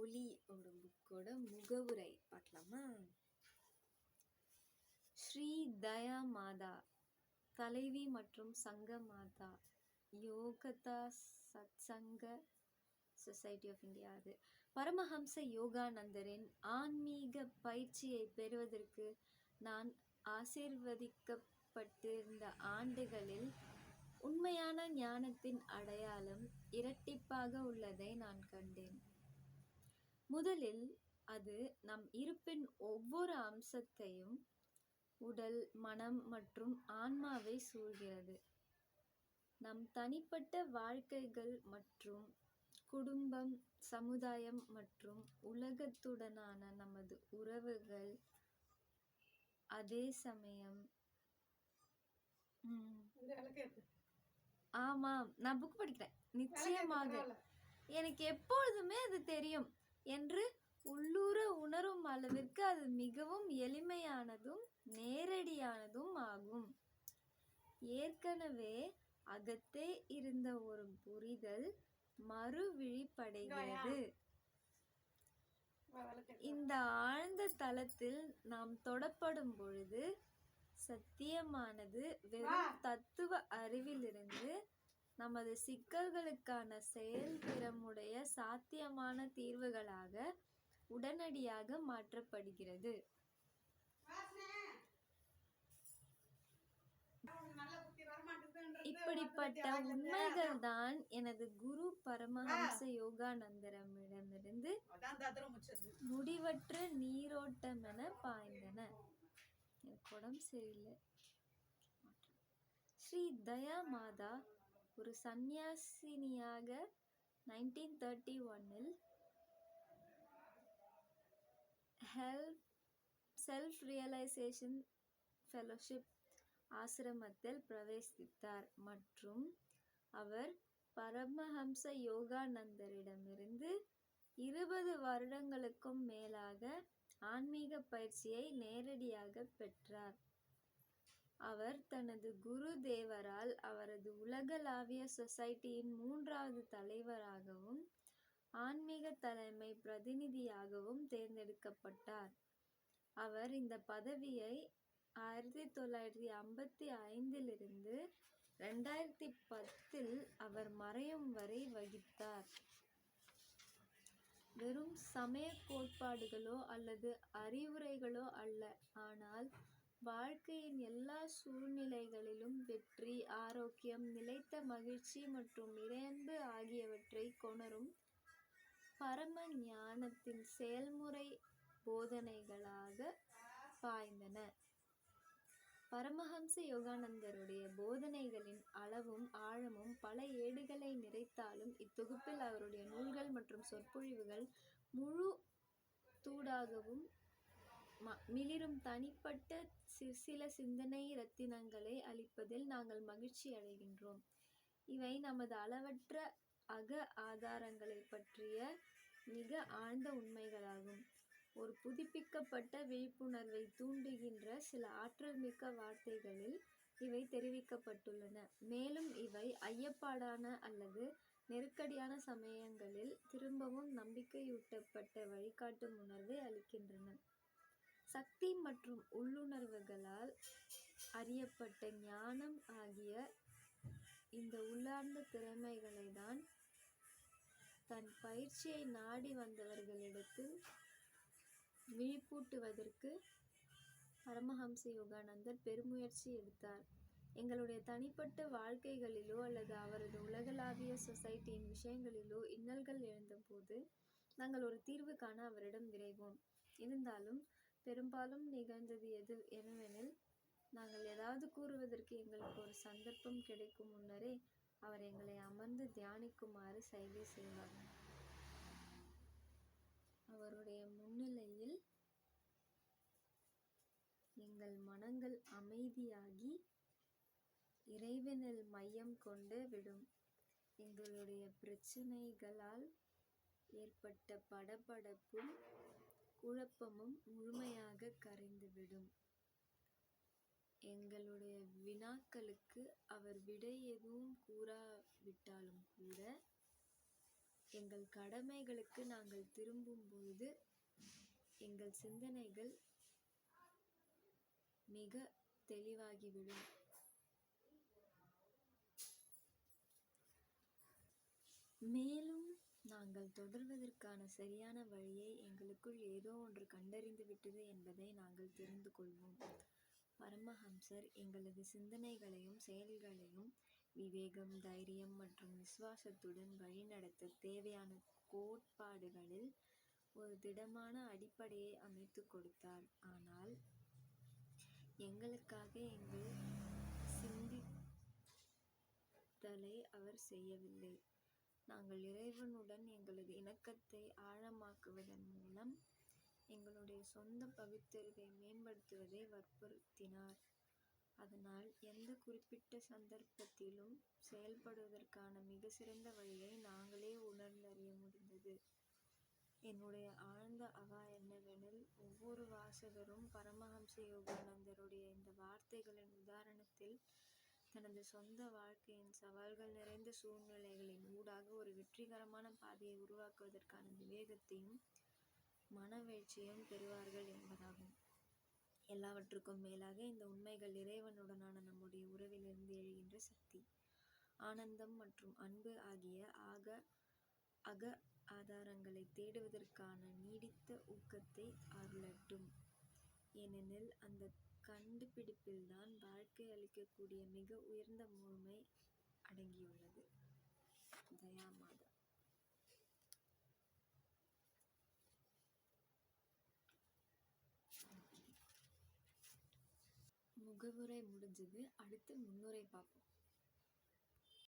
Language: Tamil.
ஒளியோட புக்கோட முகவுரை பார்க்கலாமா ஸ்ரீ தயா மாதா தலைவி மற்றும் Sangha Mata Yogoda Satsanga society of India அது. பரமஹம்ச யோகானந்தரின் ஆன்மீக பயிற்சியை பெறுவதற்கு நான் ஆசிர்வதிக்கப்பட்டிருந்த ஆண்டுகளில் உண்மையான ஞானத்தின் அடையாளம் இரட்டிப்பாக உள்ளதை நான் கண்டேன். முதலில் அது நம் இருப்பின் ஒவ்வொரு அம்சத்தையும் உடல் மனம் மற்றும் ஆன்மாவை சூழ்கிறது. நம் தனிப்பட்ட வாழ்க்கைகள் மற்றும் குடும்பம் சமுதாயம் மற்றும் உலகத்துடனான நமது உறவுகள் அதே சமயம் ம், ஆமாம் நான் புக் படிக்கிறேன். நிச்சயமாக. எனக்கு எப்பொழுதுமே அது தெரியும். என்று உள்ளூர உணரும் அளவிற்கு அது மிகவும் எளிமையானதும் நேரடியானதும் ஆகும். ஏற்கனவே அகத்தே இருந்த ஒரு புரிதல் மறுவிழிப்படைகிறது இந்த ஆழ்ந்த தளத்தில் நாம் தொடப்படும் பொழுது சத்தியமானது வெறும் தத்துவ அறிவிலிருந்து நமது சிக்கல்களுக்கான செயல்திறமுடைய சாத்தியமான தீர்வுகளாக உடனடியாக மாற்றப்படுகிறது. இப்படிப்பட்ட உண்மைகள் தான் எனது குரு பரமஹம்ச யோகானந்தரமிடமிருந்து முடிவற்ற நீரோட்டம் என பாய்ந்தன. எனக்கு உடம்பு சரியில்லை. ஸ்ரீ தயா மாதா ஒரு சந்நியாசினியாக நைன்டீன் தேர்ட்டி ஒன்னில் ஹெல்ப் செல்ஃப் ரியலைசேஷன் ஃபெலோஷிப் ஆசிரமத்தில் பிரவேசித்தார். மற்றும் அவர் பரமஹம்ச யோகானந்தரிடமிருந்து இருபது வருடங்களுக்கும் மேலாக ஆன்மீக பயிற்சியை நேரடியாக பெற்றார். அவர் தனது குரு தேவரால் அவரது உலகளாவிய சொசைட்டியின் மூன்றாவது தலைவராகவும் ஆன்மீக தலைமை பிரதிநிதியாகவும் தேர்ந்தெடுக்கப்பட்டார். அவர் இந்த பதவியை ஆயிரத்தி தொள்ளாயிரத்தி ஐம்பத்தி ஐந்திலிருந்து ரெண்டாயிரத்தி பத்தில் அவர் மறையும் வரை வகித்தார். வெறும் சமய கோட்பாடுகளோ அல்லது அறிவுரைகளோ அல்ல. ஆனால் வாழ்க்கையின் எல்லா சூழ்நிலைகளிலும் வெற்றி ஆரோக்கியம் நிலைத்த மகிழ்ச்சி மற்றும் இறையன்பு ஆகியவற்றை கொணரும் பரம ஞானத்தின் செயல்முறை போதனைகளாக பாய்ந்தன. பரமஹம்ச யோகானந்தருடைய போதனைகளின் அளவும் ஆழமும் பல ஏடுகளை நிறைத்தாலும் இத்தொகுப்பில் அவருடைய நூல்கள் மற்றும் சொற்பொழிவுகள் முழு தூடாகவும் ம- மிளிரும் தனிப்பட்ட சி- சில சிந்தனை ரத்தினங்களை அளிப்பதில் நாங்கள் மகிழ்ச்சி அடைகின்றோம். இவை நமது அளவற்ற அக ஆதாரங்களை பற்றிய மிக ஆழ்ந்த உண்மைகளாகும். ஒரு புதுப்பிக்கப்பட்ட விழிப்புணர்வை தூண்டுகின்ற சில ஆற்றல்மிக்க வார்த்தைகளில் இவை தெரிவிக்கப்பட்டுள்ளன. மேலும் இவை ஐயப்பாடான அல்லது நெருக்கடியான சமயங்களில் திரும்பவும் நம்பிக்கையூட்டப்பட்ட வழிகாட்டும் உணர்வை அளிக்கின்றன. சக்தி மற்றும் உள்ளுணர்வுகளால் அறியப்பட்ட ஞானம் ஆகிய இந்த உள்ளார்ந்த திறமைகளை தான் தன் பயிற்சியை நாடி வந்தவர்களிடத்தில் விழிப்பூட்டுவதற்கு பரமஹம்ச யோகானந்தர் பெருமுயற்சி எடுத்தார். எங்களுடைய தனிப்பட்ட வாழ்க்கைகளிலோ அல்லது அவரது உலகளாவிய சொசைட்டியின் விஷயங்களிலோ இன்னல்கள் எழுந்தபோது நாங்கள் ஒரு தீர்வு காண அவரிடம் விரைவோம். இருந்தாலும் பெரும்பாலும் நிகழ்ந்தது எது என்னவெனில் நாங்கள் ஏதாவது கூறுவதற்கு எங்களுக்கு ஒரு சந்தர்ப்பம் கிடைக்கும் முன்னரே அவர் எங்களை அமர்ந்து தியானிக்குமாறு சைகை செய்வார். அவருடைய முன்னிலையில் எங்கள் மனங்கள் அமைதியாகி இறைவனில் மையம் கொண்டு விடும். எங்களுடைய பிரச்சனைகளால் ஏற்பட்ட படபடப்பும் குழப்பமும் முழுமையாக கரைந்துவிடும் எங்களுடைய வினாக்களுக்கு அவர் விடை எதுவும் கூறாவிட்டாலும் கூட எங்கள் கடமைகளுக்கு நாங்கள் திரும்பும்பொழுது எங்கள் சிந்தனைகள் மிக தெளிவாகிவிடும். மேலும் நாங்கள் தொடர்வதற்கான சரியான வழியை எங்களுக்குள் ஏதோ ஒன்று கண்டறிந்துவிட்டது என்பதை நாங்கள் தெரிந்து கொள்வோம். பரமஹம்சர் எங்களது சிந்தனைகளையும் செயல்களையும் விவேகம், தைரியம் மற்றும் விசுவாசத்துடன் வழிநடத்த தேவையான கோட்பாடுகளில் ஒரு திடமான அடிப்படையை அமைத்துக் கொடுத்தார். ஆனால் எங்களுக்காக எங்கள் சிந்தித்தலை அவர் செய்யவில்லை. நாங்கள் இறைவனுடன் எங்களது இணக்கத்தை ஆழமாக்குவதன் மூலம் எங்களுடைய சொந்த பகுத்தறிவை மேம்படுத்துவதை வற்புறுத்தினார். அதனால் எந்த குறிப்பிட்ட சந்தர்ப்பத்திலும் செயல்படுவதற்கான மிக சிறந்த வழியை நாங்களே உணர்ந்தறிய முடிந்தது. என்னுடைய ஆழ்ந்த அவா என்னவெனில் ஒவ்வொரு வாசகரும் பரமஹம்ச யோகானந்தருடைய இந்த வார்த்தைகளின் உதாரணத்தில் தனது சொந்த வாழ்க்கையின் சவால்கள் நிறைந்த சூழ்நிலைகளின் ஊடாக ஒரு வெற்றிகரமான பாதையை உருவாக்குவதற்கான விவேகத்தையும் மனவெழுச்சியையும் பெறுவார்கள் என்பதாகும். எல்லாவற்றுக்கும் மேலாக இந்த உண்மைகள் இறைவனுடனான நம்முடைய உறவிலிருந்து எழுகின்ற சக்தி, ஆனந்தம் மற்றும் அன்பு ஆகிய ஆக அக ஆதாரங்களைத் தேடுவதற்கான நீடித்த ஊக்கத்தை அருளட்டும். ஏனெனில் அந்த கண்டுபிடிப்பில்தான் வாழ்க்கை அளிக்கக்கூடிய மிக உயர்ந்த முழுமை அடங்கியுள்ளது. தயா மாதா முகவுரை முடிஞ்சது. அடுத்து முன்னுரை பார்ப்போம்.